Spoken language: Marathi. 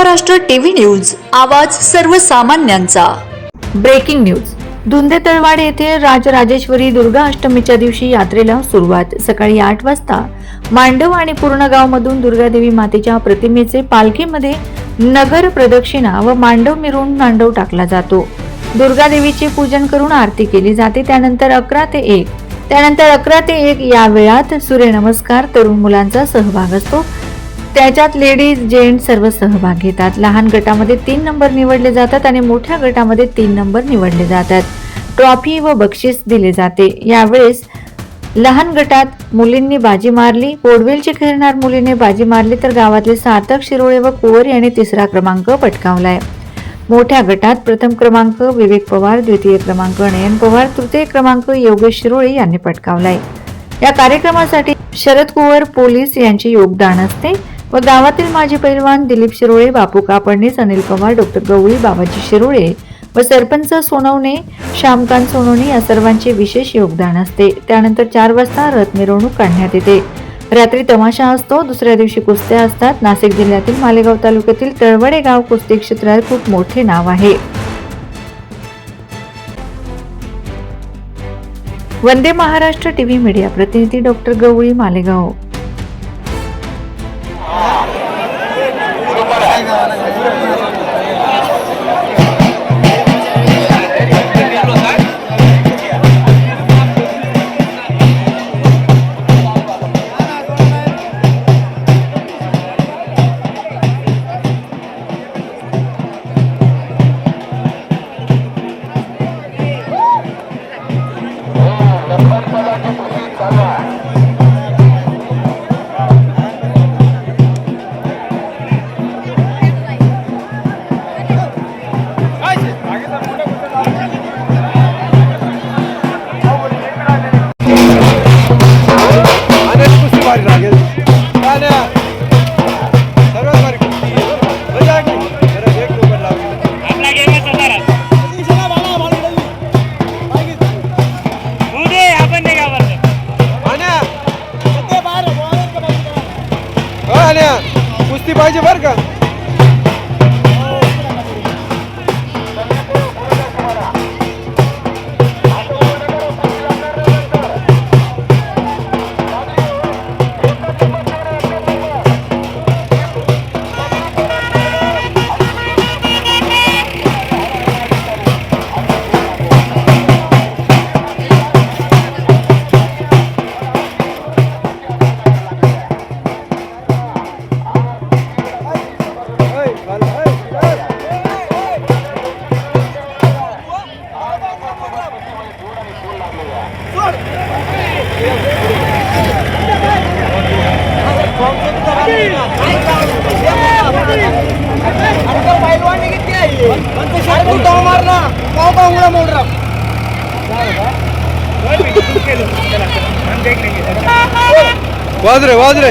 महाराष्ट्र टीव्ही न्यूज आवाज सर्वसामान्यांचा. Breaking news. धुंदे तळवाड येथे राजराजेश्वरी दुर्गा अष्टमीच्या दिवशी यात्रेला सुरुवात. सकाळी आठ वाजता मांडव आणि पूर्ण गावमधून दुर्गादेवी मातेच्या प्रतिमेचे पालखीमध्ये नगर प्रदक्षिणा व मांडव मिरवून मांडव टाकला जातो. दुर्गादेवीचे पूजन करून आरती केली जाते. त्यानंतर अकरा ते एक. त्यानंतर अकरा ते एक या वेळात सूर्यनमस्कार तरुण मुलांचा सहभाग असतो. त्याच्यात लेडीज जेंट्स सर्व सहभाग घेतात लहान गटामध्ये तीन नंबर निवडले जातात आणि मोठ्या गटामध्ये तीन नंबर निवडले जातात. ट्रॉफी व बक्षीस दिले जाते. यावेळेस लहान गटात मुलींनी बाजी मारली पोडवेलची खेळणार मुलीने बाजी मारली तर गावातले सार्थक शिरोळे व कुवर यांनी तिसरा क्रमांक पटकावलाय. मोठ्या गटात प्रथम क्रमांक विवेक पवार द्वितीय क्रमांक नयन पवार तृतीय क्रमांक योगेश शिरोळे यांनी पटकावलाय. या कार्यक्रमासाठी शरद कुवर पोलीस यांचे योगदान असते. व गावातील माजी पैलवान दिलीप शिरोळे बापू कापडणीस अनिल पवार डॉक्टर गवळी बाबाजी शिरोळे व सरपंच सोनवणे श्यामकांत सोनवणे या सर्वांचे विशेष योगदान असते. त्यानंतर चार वाजता रथ मिरवणूक काढण्यात येते. रात्री तमाशा असतो. दुसऱ्या दिवशी कुस्त्या असतात. नाशिक जिल्ह्यातील मालेगाव तालुक्यातील तळवडे गाव कुस्ती क्षेत्रात खूप मोठे नाव आहे. वंदे महाराष्ट्र टीव्ही मीडिया प्रतिनिधी डॉक्टर गवळी मालेगाव. না पाहिजे बरं का? ವಾದ್ರೆ ವಾದ್ರೆ